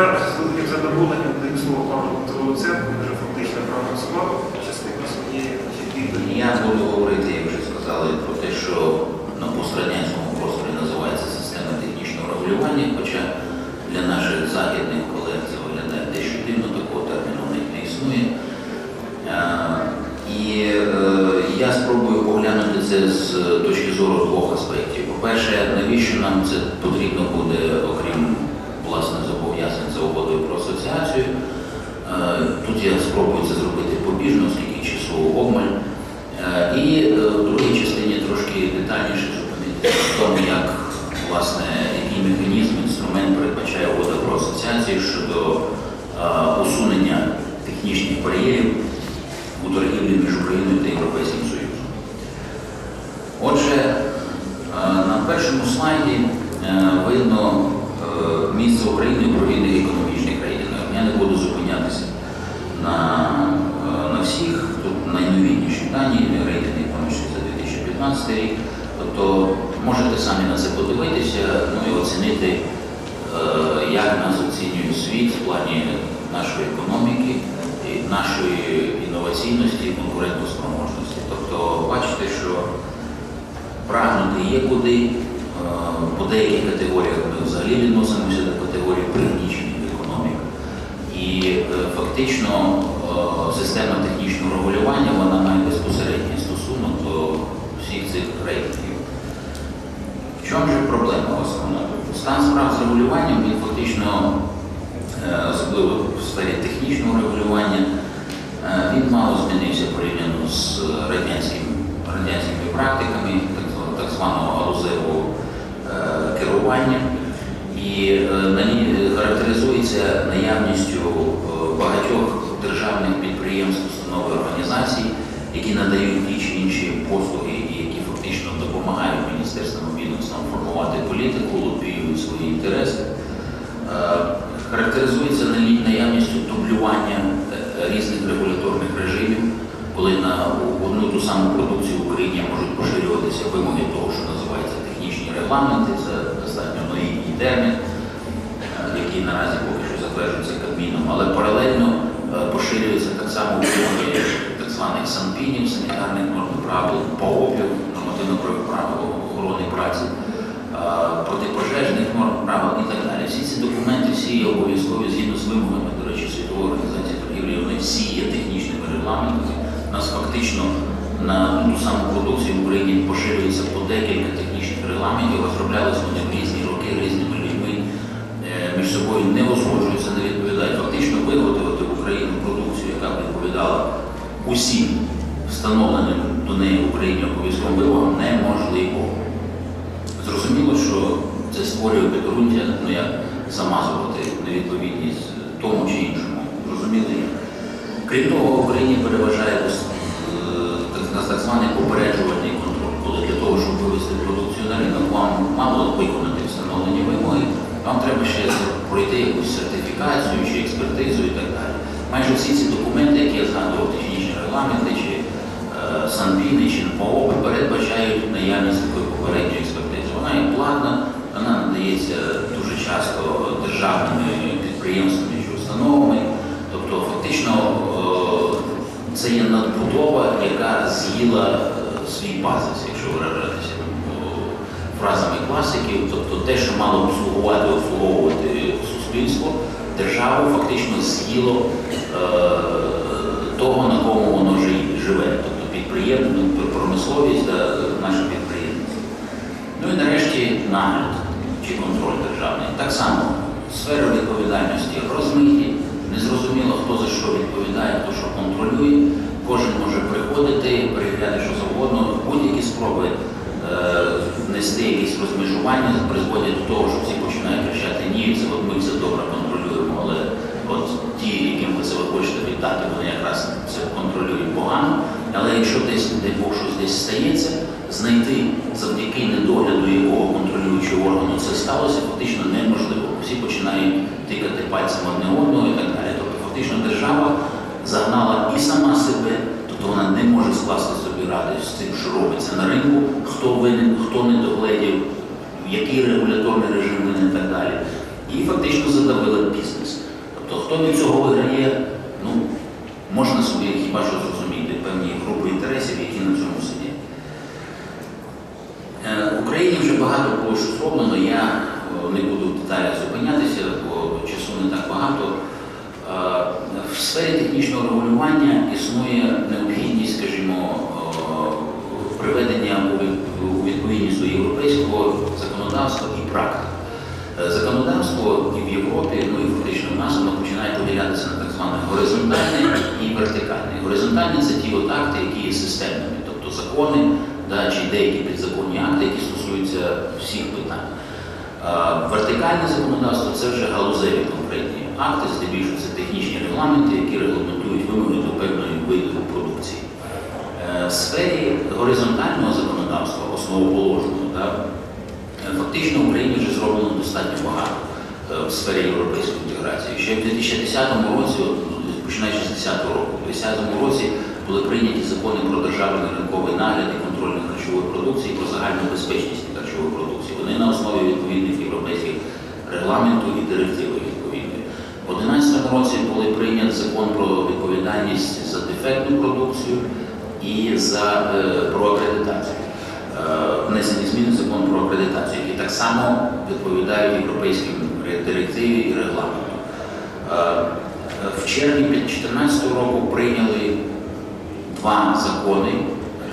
з великим задоволенням даю слово Дмитру Луценку, вже фактично проанонсував частину своєї. Я буду говорити, як вже сказали, про те, що на пострадянському просторі називається система технічного регулювання, хоча для наших західних колег це виглядає дещо дивно, такого терміну не існує. І е, я спробую поглянути це з точки зору двох аспектів. По-перше, навіщо нам це потрібно буде, окрім власне зобов'язань за угодою про асоціацію. Е, Тут я спробую це зробити побіжно, оскільки часу обмаль. Е, І е, в другій частині трошки детальніше зупинитися в тому, як власне який механізм, інструмент передбачає угода про асоціацію щодо е, усунення технічних бар'єрів у торгівлі між Україною та Європейським Союзом. Отже, е, на першому слайді е, видно е, місце України у провідних економічних рейтингах. Я не буду зупинятися на, е, на всіх. Тут найновітніші дані, рейтинги економічні за 2015 рік. Тобто можете самі на це подивитися ну і оцінити, е, як нас оцінює світ в плані нашої економіки, нашої інноваційності і конкурентоспроможності. Тобто бачите, що прагнути є куди. Е, По деяких категоріях ми взагалі відносимося до категорії пригнічених економік. І е, фактично е, система технічного регулювання вона має безпосередній стосунок до всіх цих рейтингів. В чому ж проблема основна? Стан справ з регулюванням він фактично, е, особливо в сфері технічного регулювання, е, він мало змінився порівняно з радянським, радянськими практиками, так, званого галузевого керування. І е, характеризується наявністю е, багатьох державних підприємств, установ і організацій, які надають ті чи інші послуги і які фактично допомагають міністерствам відомствам формувати політику, лобіюють свої інтереси. Е, Характеризується наявністю дублювання різних регуляторних режимів, коли на одну ту саму продукцію в Україні можуть поширюватися вимоги того, що називається технічні регламенти, це достатньо новітній термін, який наразі поки що затверджується Кабміном, але паралельно е, поширюється так само вимоги так званих санпінів, санітарних норм правил, ПООПів, нормативно-правових правил охорони праці, е, протипожежних норм правил і так далі. Всі ці документи, всі є обов'язкові згідно з вимогами, до речі, Світової організації торгівлі, вони всі є технічними регламентами. Нас фактично на ту саму продукцію в Україні поширюється по декілька технічних регламентів, розроблялися вони в різні роки різними людьми, е, собою не узгоджуються, не відповідають. Фактично виготовити в Україну продукцію, яка відповідала усім встановленим до неї в Україні обов'язковим вимогам, неможливо. Зрозуміло, що це створює підґрунтя, ну як замазувати невідповідність тому чи іншому. Зрозуміло. Крім того, в Україні переважає е, так, так званий попереджувальний контроль, коли для того, щоб вивести продукцію на ринок, вам мало виконати встановлені вимоги, вам треба ще пройти якусь сертифікацію чи експертизу і так далі. Майже всі ці документи, які я згадував, технічні регламенти чи е, санпіни чи ПООПи, передбачають наявність такої попередньої експертизи. Вона є платна, вона надається дуже часто державними підприємствами чи установами. Тобто фактично е, це є надбудова, яка з'їла е, свій базис, якщо виражатися е, фразами класиків. Тобто те, що мало б слугувати, обслуговувати суспільство, державу фактично з'їло е, того, на кому воно живе. Тобто підприємство, промисловість та наше підприємство. Ну і нарешті нагляд чи контроль державний. Так само сфери відповідальності розмиті, незрозуміло, хто за що відповідає, хто що контролює. Кожен може приходити, перевіряти що завгодно. Будь-які спроби е, внести якісь розмежування призводять до того, що всі починають кричати, ні, це от ми все добре контролюємо, але от ті, яким ви це ви хочете віддати, вони якраз це контролюють погано. Але якщо десь, дай Бог, щось десь стається, знайти завдяки недогляду якого контролюючого органу це сталося, фактично неможливо. Всі починають тикати пальцем одне одного і так далі. Тобто фактично держава загнала і сама себе, тобто вона не може скласти собі ради з тим, що робиться на ринку, хто винен, хто не догледів, який регуляторний режим винен і так далі. і фактично задавили бізнес. Тобто, хто від цього виграє, ну, можна собі хіба що зрозуміти певні групи інтересів, які на цьому сидять. Е, В Україні вже багато було що зроблено, я е, не буду в деталях зупинятися, бо часу не так багато. Е, В сфері технічного регулювання існує необхідність, скажімо, приведення у від- відповідність до європейського законодавства і практики. Е, Законодавство і в Європі, ну і фактично в нас, воно починає поділятися на так зване горизонтальне і вертикальне. Горизонтальне це ті акти, які є системними, тобто закони да, чи деякі підзаконні акти, які стосуються всіх питань. Е, Вертикальне законодавство це вже галузеві конкретні акти, здебільшого це технічні регламенти, які регламентують вимоги до певної виду сфері горизонтального законодавства, основоположного, да, е, фактично в Україні вже зроблено достатньо багато е, в сфері європейської інтеграції. Ще в 2010 році, починаючи з 2010 року, в 2010 році були прийняті закони про державний ринковий нагляд і контроль над харчовою продукцією, про загальну безпечність харчової продукції. Вони на основі відповідних європейських регламентів і директиви відповідної. В 2011 році були прийняті закон про відповідальність за дефектну продукцію і за е, про акредитацію. Е, Внесені зміни закон про акредитацію, які так само відповідають європейським директиві і регламенту. Е, В червні 2014 року прийняли два закони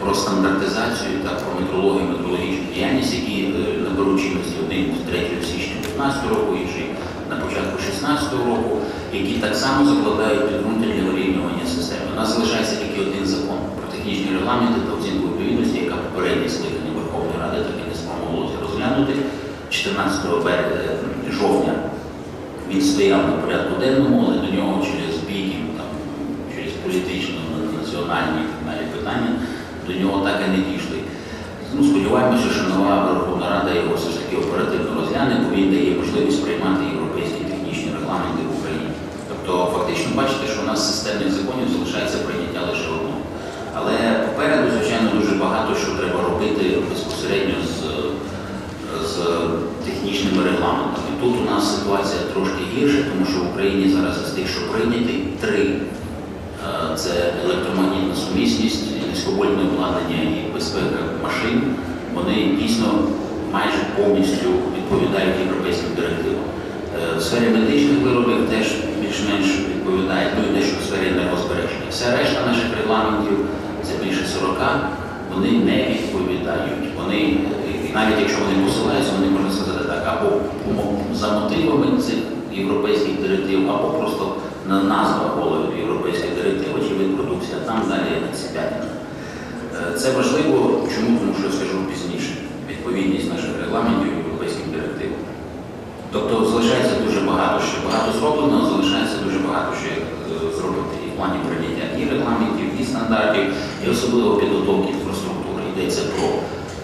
про стандартизацію та про метрологію і метрологічну діяльність, які наберуть чинності один з 3 січня 2015 року, інший на початку 2016 року, які так само закладають підґрунтя для вирівнювання системи. У нас залишається тільки один закон технічні регламенти та оцінку відповідності, яка попереднє скликання Верховної Ради так і не спромоглося розглянути 14 березня жовтня. Він стояв на порядку денному, але до нього через бійки, через політичні, національні питання до нього так і не дійшли. Ну, сподіваємося, що нова Верховна Рада його все ж таки оперативно розгляне, бо він дає можливість приймати європейські технічні регламенти в Україні. Тобто, фактично, бачите, що у нас системних законів залишається прийняття лише. Але попереду, звичайно, дуже багато що треба робити безпосередньо з з технічними регламентами. Тут у нас ситуація трошки гірша, тому що в Україні зараз з тих, що прийняті, три Е, це електромагнітна сумісність, низьковольтне обладнання і безпека машин. Вони дійсно майже повністю відповідають європейським директивам. Е, В сфері медичних виробів теж більш-менш відповідають, ну і дещо в сфері енергозбереження. Вся решта наших регламентів, це більше 40, вони не відповідають. Вони, навіть якщо вони посилаються, вони можна сказати так, або за мотивами цих європейських директив, або просто на назва голої європейської директиви чи вид продукції, там далі ціпятина. Е, Це важливо, чому? Тому що я скажу пізніше. Відповідність наших регламентів європейським директивам. Тобто залишається дуже багато ще багато зроблено, залишається дуже багато ще е, зробити і в плані прийняття і регламентів, і стандартів, особливо підготовки інфраструктури. Йдеться про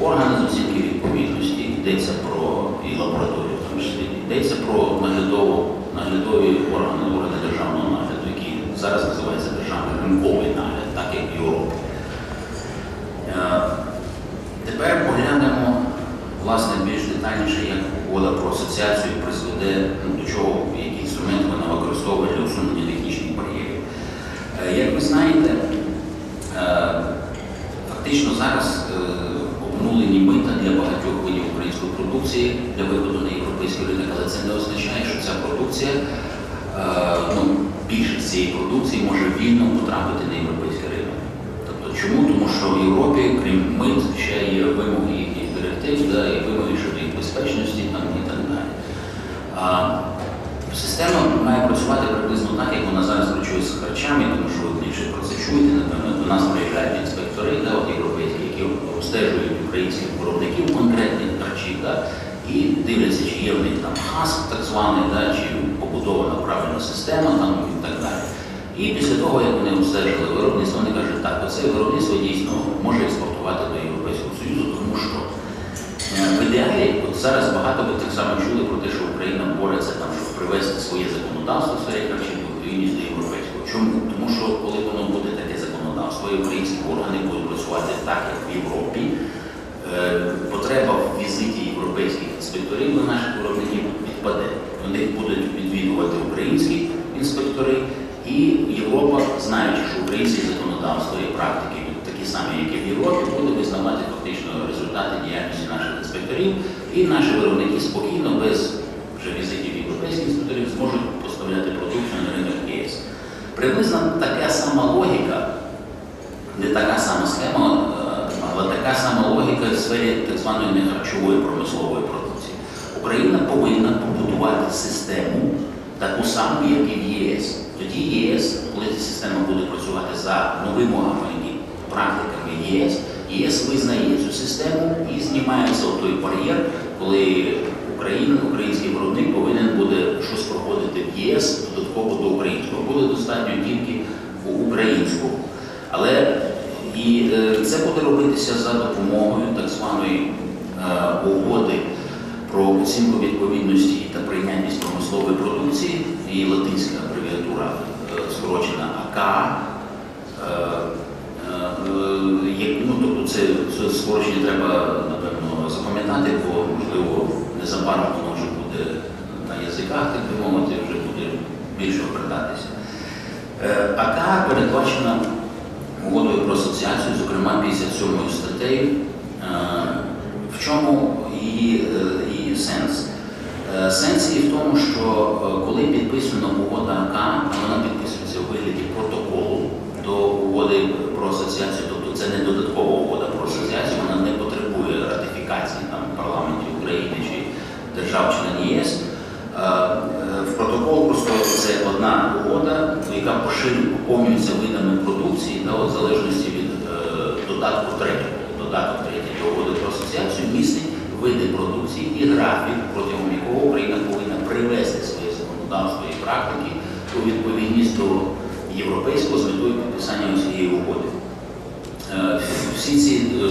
органи з оцінки відповідності, йдеться про і лабораторію, в числі, йдеться про наглядову, наглядові органи, органи державного нагляду, які зараз називаються державний ринковий нагляд, так як в Європі. Е, Тепер поглянемо власне більш детальніше, як угода про асоціацію призведе ну, до чого, які інструменти вона використовує для усунення технічних бар'єрів. Е, Як ви знаєте, е, фактично зараз е, обнулені мита для багатьох видів української продукції для виходу на європейський ринок, але це не означає, що ця продукція, е, ну, більшість цієї продукції може вільно потрапити на європейський ринок. Тобто чому? Тому що в Європі, крім мит, ще є вимоги їхніх директив, да, і вимоги щодо їх безпечності там, і так далі. А, система має працювати приблизно так, як вона зараз працює з харчами, тому що ви більше про це чуєте, напевно, до нас приїжджають інспектори, да, от європейські, які обстежують українських виробників конкретних харчів, да, і дивляться, чи є в них там хаск так званий, да, чи побудована правильна система там, і так далі. І після того, як вони обстежили виробництво, вони кажуть, так, оце виробництво дійсно може експортувати до Європейського Союзу, тому що е, в ідеалі, от зараз багато ви так само чули про те, що Україна бореться там, щоб привести своє законодавство харчів у відповідність до європейського. Чому? Тому що коли воно буде таке законодавство, і українські органи будуть працювати так, як в Європі, потреба в візиті європейських інспекторів до наших виробників відпаде. Вони будуть відвідувати українські інспектори, і Європа, знаючи, що українське законодавство і практики такі самі, як і в Європі, буде визнавати фактично результати діяльності наших інспекторів, і наші виробники спокійно, без вже візитів європейських інспекторів, зможуть поставляти продукцію на ринок ЄС. Приблизно така сама логіка, не така сама схема, е, але така сама логіка в сфері так званої нехарчової промислової продукції. Україна повинна побудувати систему таку саму, як і в ЄС. Тоді ЄС, коли ця система буде працювати за новими і практиками ЄС, ЄС визнає цю систему і знімається той бар'єр, коли Україна, український виробник повинен буде щось проходити в ЄС додатково до українського. Буде достатньо тільки українського. Але і е, це буде робитися за допомогою так званої е, угоди про оцінку відповідності та прийнятність промислової продукції, її латинська абревіатура е, скорочена АКА. Ну, тобто це, це скорочення треба, напевно, запам'ятати, бо, можливо, незабаром воно вже буде на язиках, так би мовити, вже буде більше обертатися. АКА передбачена угодою про асоціацію, зокрема 57 статтею. Е, В чому її, е, її сенс? Е, Сенс її в тому, що коли підписана угода АКА, а вона підписується у вигляді протоколу до угоди про асоціацію, тобто це не додаткова угода про асоціацію, вона не потребує ратифікації там парламентів України чи держав-член ЄС. Е, е, В протокол просто це одна угода, яка поповнюється видами продукції да, от в залежності від е, додатку третього. Додаток третій угоди про асоціацію містить види продукції і графік, протягом якого Україна повинна привести своє законодавство і практики у відповідність до європейського з метою підписання цієї угоди. Е, Всі ці е,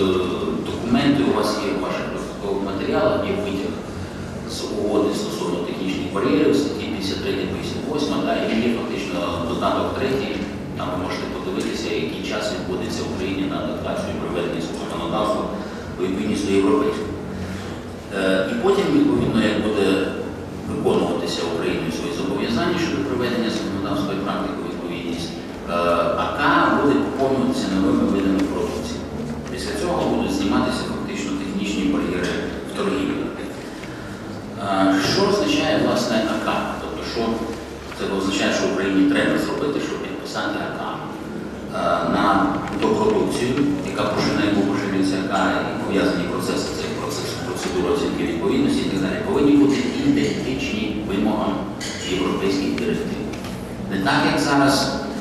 документи у вас є в ваших додаткових матеріалах, є витяг з угоди стосовно технічних бар'єрів, статті 53-58, да, і є фактично додаток третій, там ви можете подивитися, який час відбудеться в Україні на адаптацію і приведення свого законодавства відповідність до європейського. Е, І потім, відповідно, як буде виконуватися Україною свої зобов'язання щодо приведення законодавства і практики відповідність, е, АК буде поповнюватися новими видами продукції. Після цього будуть зніматися фактично технічні бар'єри в торгівлі. Е, Що власне АК? Тобто, що це означає, що Україні треба зробити, щоб підписати АК Е, на ту продукцію, яка поширює, яку поширюється АК і пов'язані процеси, це процес процедури оцінки відповідності і так далі, повинні бути ідентичні вимогам європейських директив. Не так, як зараз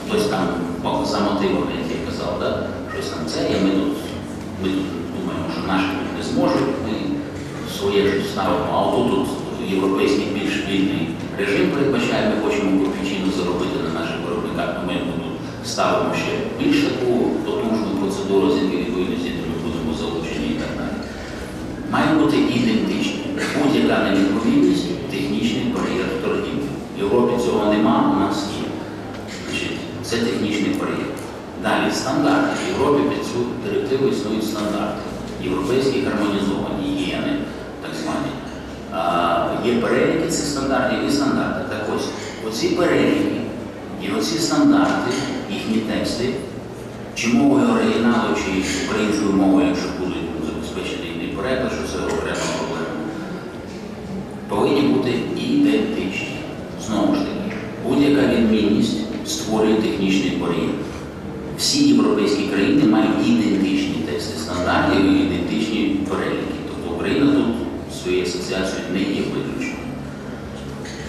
хтось там за мотивами, як я казав, да? щось там це, і ми тут, ми тут думаємо, що наші не зможуть, ми своє ж ставимо, а отут тут європейський більш вільний режим передбачає, ми хочемо копійчину заробити на наших виробниках, то ми тут ставимо ще більш таку потужну процедуру оцінки відповідності, де ми будемо залучені і так далі. Має бути ідентичні. Будь-яка невідповідність технічний бар'єр торгівлі. В Європі цього нема, у нас є. Значить, це технічний бар'єр. Далі стандарти. В Європі під цю директиву існують стандарти. Європейські гармонізовані, єни, є переліки цих стандартів і стандарти. Так ось, оці переліки і оці стандарти, їхні тексти, чи мовою оригіналу, чи українською мовою, якщо будуть забезпечені і переклад, що це окрема проблема, повинні бути ідентичні. Знову ж таки, будь-яка відмінність створює технічний бар'єр. Всі європейські країни мають ідентичні тексти стандартів і ідентичні переліки. Тобто Україна тут своєю асоціацією не є виключеною.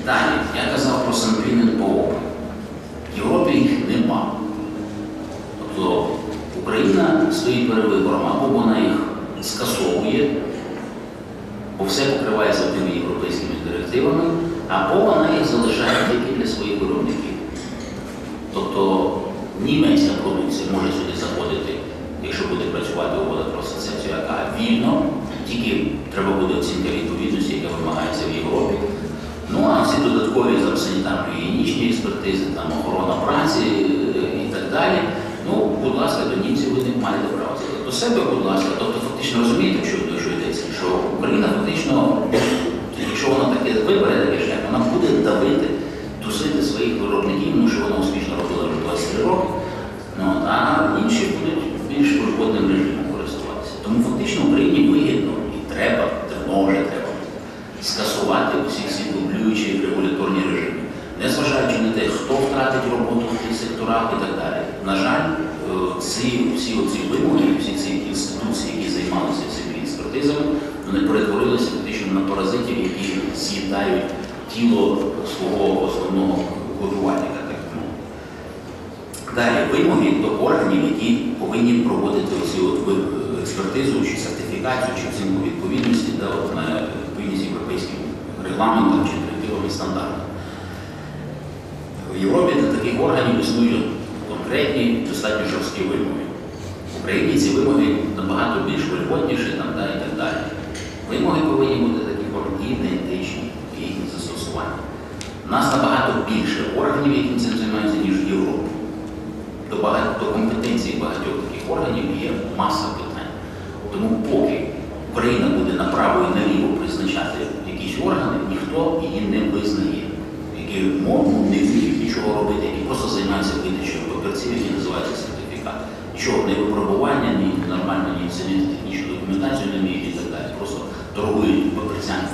Далі, я казав про санпінен по. В Європі їх нема. Тобто Україна своїм перевибором або вона їх скасовує, бо все покривається тими європейськими директивами, або вона їх залишає тільки для своїх виробників. Тобто німецька продукція може сюди заходити, якщо буде працювати угода про асоціацію, яка вільно, тільки треба буде оцінка відповідності, яка вимагається в Європі. Ну а всі додаткові там гігієнічні експертизи, там охорона праці е, і так далі. Ну, будь ласка, до німців ви не маєте права це. До себе, будь ласка, тобто фактично розумієте, що до що йдеться, що Україна фактично, якщо вона таке вибере таке шлях, вона буде давити, тусити своїх виробників, тому що вона успішно робила вже 23 роки. Україні ці вимоги набагато більш вольготніші і так далі. Вимоги повинні бути такі і ідентичні, і їхні застосування. У нас набагато більше органів, які цим займаються, ніж в Європі. До, багать- до компетенції багатьох таких органів є маса питань. Тому поки Україна буде направо і наліво призначати якісь органи, ніхто її не визнає, які мовно не вміють нічого робити, які просто займаються видачею папірців, які називаються Нічого, випробування, ні нормально, ні оцінити технічну документацію не вміють і так далі. Просто торгують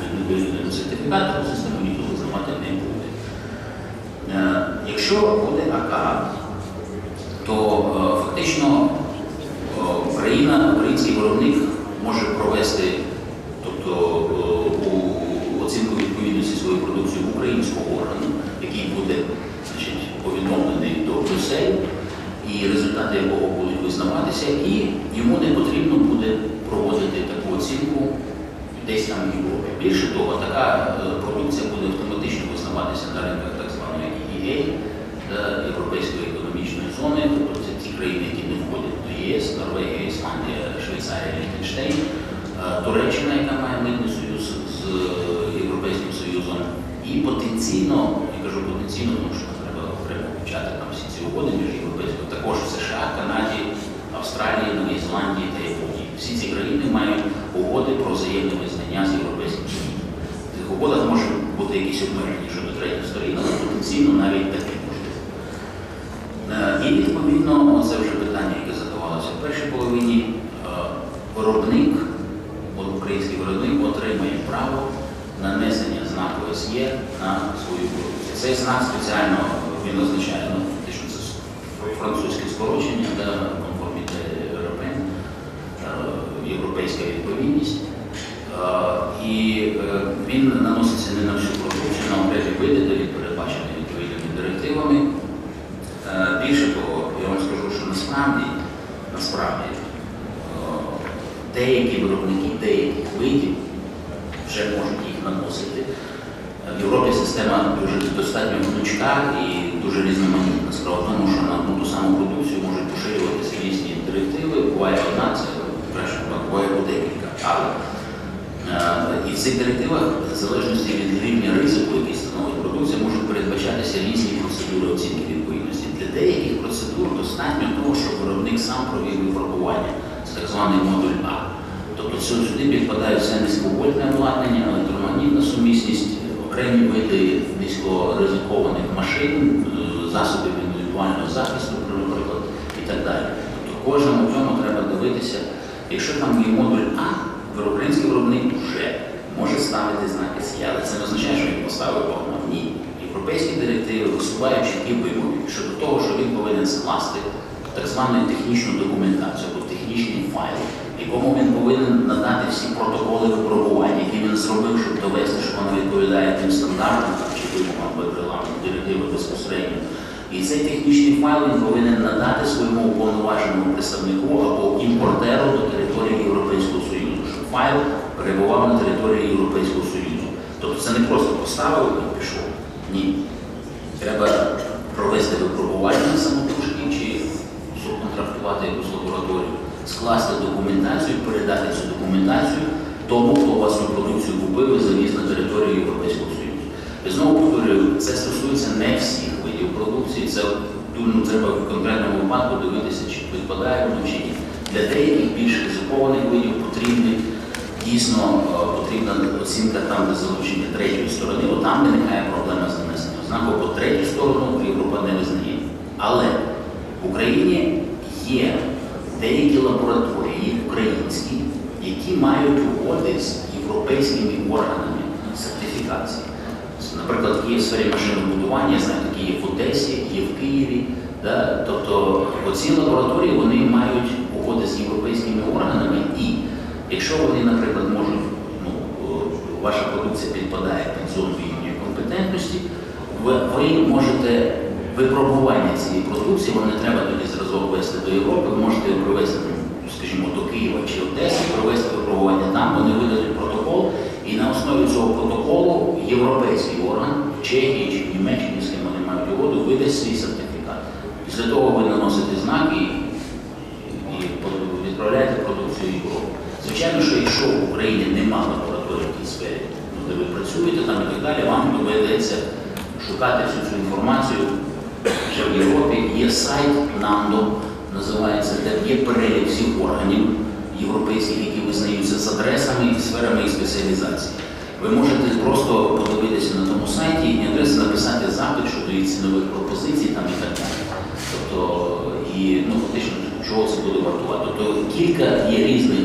під невигляданим сертифікатом, систему ніхто визнавати не буде. Е, Якщо буде АК, то е, фактично е, Україна, український виробник може провести тобто, у- оцінку відповідності своєї продукції українського органу, який буде значить, повідомлений до Брюсселю, і результати якого будуть визнаватися, і йому не потрібно буде проводити таку оцінку десь там в Європі. Більше того, така е, продукція буде автоматично визнаватися на ринках так званої EEA, Європейської економічної зони, тобто це ті країни, які не входять до ЄС, Норвегія, Ісландія, Швейцарія, Ліхтенштейн, е, Туреччина, яка має митний союз з Європейським Союзом, і потенційно, я кажу потенційно, тому що треба окремо вивчати там всі ці угоди між європейськими, також в США, Канаді, Австралії, Новій Зеландії та Японії. Всі ці країни мають угоди про взаємне визнання з Європейським Союзом. В цих угодах можуть бути якісь обмеження щодо третіх сторін, але потенційно навіть таке можливо. Е, І відповідно, це вже питання, яке задавалося в першій половині. е, Виробник, український виробник отримає право нанесення знаку СЄ на свою продукцію. Цей знак спеціально він означає, ну, фактично це французьке скорочення, да, конформіте Европен, е, європейська відповідність. Е, І е, він наноситься не на всю продукцію, на окремі види, де він передбачений відповідними директивами. Е, Більше того, я вам скажу, що насправді, насправді е, деякі виробники деяких видів вже можуть їх наносити. Е, В Європі система дуже достатньо гнучка і дуже різноманітна. Справа в тому, що на одну ту саму продукцію можуть поширюватися різні директиви, буває одна, це краще буває по декілька. Але І в цих директивах, в залежності від рівня ризику, який становить продукція, можуть передбачатися різні процедури оцінки відповідності. Для деяких процедур достатньо того, щоб виробник сам провів випробування. Це так званий модуль А. Тобто сюди підпадають все низьковольтне обладнання, електромагнітна сумісність, окремі види низькоризикованих машин, е, засобів індивідуального захисту, наприклад, і так далі. Тобто кожному цьому треба дивитися. Якщо там є модуль А, український виробник вже може ставити знаки «С». але це не означає, що він поставив погнав. Ні. Європейські директиви висувають чіткі вимоги щодо того, що він повинен скласти так звану технічну документацію або технічний файл, якому він повинен надати всі протоколи випробувань, які він зробив, щоб довести, що воно відповідає тим стандартам чи вимогам регламенту директиви безпосередньо. І цей технічний файл він повинен надати своєму уповноваженому представнику або імпортеру до території Європейського Союзу, файл перебував на території Європейського Союзу. Тобто це не просто поставив і пішов. Ні. Треба провести випробування самотужки чи субконтрактувати якусь лабораторію, скласти документацію, передати цю документацію тому, хто у вас продукцію купив і завіз на територію Європейського Союзу. І знову повторюю, це стосується не всіх видів продукції, це ну, треба в конкретному випадку дивитися, чи підпадає воно чи ні. Для деяких більш ризикованих видів потрібні дійсно е, потрібна оцінка там, де залучення третьої сторони, бо там виникає проблема з нанесенням знаку, бо третю сторону Європа не визнає. Але в Україні є деякі лабораторії українські, які мають угоди з європейськими органами сертифікації. Наприклад, є в сфері машинобудування, я знаю, такі є в Одесі, є в Києві. Да? Тобто оці лабораторії вони мають угоди з європейськими органами, і якщо вони, наприклад, можуть, ну, ваша продукція підпадає під зону їхньої компетентності, ви, можете випробування цієї продукції, вам не треба тоді зразок вести до Європи, ви можете привезти, скажімо, до Києва чи Одеси, провести випробування там, вони видадуть протокол, і на основі цього протоколу європейський орган Чехії чи Німеччині, з ким вони мають угоду, видасть свій сертифікат. Після того ви наносите знак і, і відправляєте продукцію в Європу. Звичайно, що якщо в Україні немає лабораторії в тій сфері, ну, де ви працюєте там і так далі, вам доведеться шукати всю цю інформацію вже в Європі. Є сайт NANDO, називається, де є перелік всіх органів європейських, які визнаються з адресами і сферами їх спеціалізації. Ви можете просто подивитися на тому сайті і адреси написати запит щодо їх цінових пропозицій там і так далі. Тобто, і ну, фактично, чого це буде вартувати. Тобто кілька є різних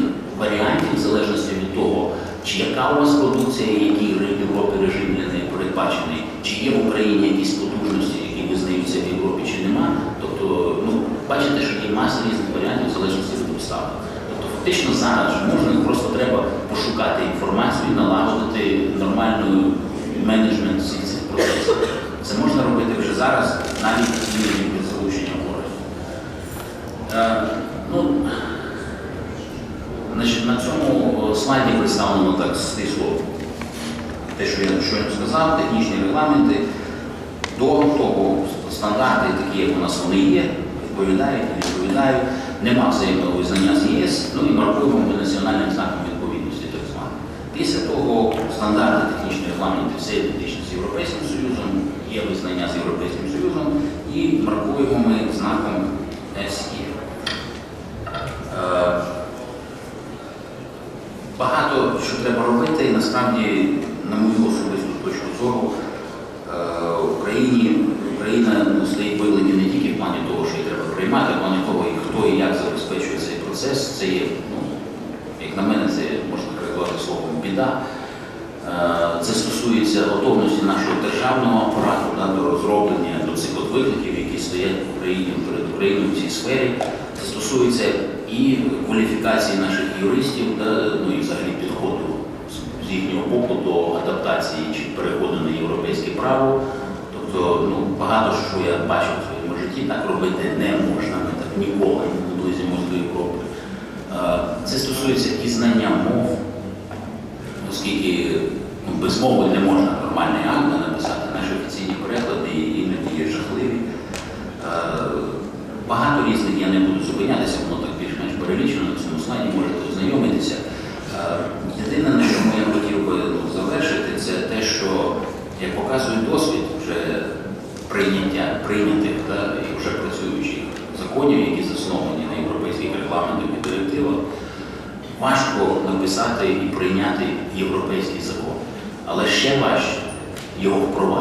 варіантів в залежності від того, чи яка у вас продукція, який Європі режим для неї передбачений, чи є в Україні якісь потужності, які визнаються в Європі, чи нема. Тобто, ну, бачите, що є маса різних варіантів в залежності від обставин. Тобто фактично зараз можна просто треба пошукати інформацію налагодити нормальний менеджмент всіх цих процесів. Це можна робити вже зараз, навіть іноді без залучення органів. Е, ну, цьому слайді представлено так стисло те, що я щойно сказав, технічні регламенти до того стандарти, такі, як у нас вони є, відповідають, відповідають, нема взаємного визнання з ЄС, ну і маркуємо ми національним знаком відповідності так званим. Після того стандарти технічні регламенти все ідентичні з Європейським Союзом, є визнання з Європейським Союзом і маркуємо ми знаком SE. Е, Багато що треба насправді, на мою особисту точку зору, е, Україні, Україна ну, стоїть вигляді не тільки в плані того, що її треба приймати, а в плані того, і хто і як забезпечує цей процес. Це є, ну, як на мене, це можна перекладати словом біда. Е, Це стосується готовності нашого державного апарату да, до розроблення до цих от викликів, які стоять в Україні перед Україною в цій сфері. Це стосується і кваліфікації наших юристів, да, ну і взагалі підходу з- їхнього боку до адаптації чи переходу на європейське право. Тобто, ну, багато що я бачив в своєму житті, так робити не можна. Ми так ніколи не наблизимося до Європи. Це стосується і знання мов, оскільки ну, без мови не можна нормальний акт написати, наші офіційні переклади іноді є жахливі. Багато різних я не буду зупинятися, воно так більш-менш перелічено на цьому слайді, можете ознайомитися. Єдине, на чому я хотів би ну, завершити, це те, що, як показує досвід вже прийняття, прийнятих та, і вже працюючих законів, які засновані на європейських регламентах і директивах, важко написати і прийняти європейський закон. Але ще важче його впровадити,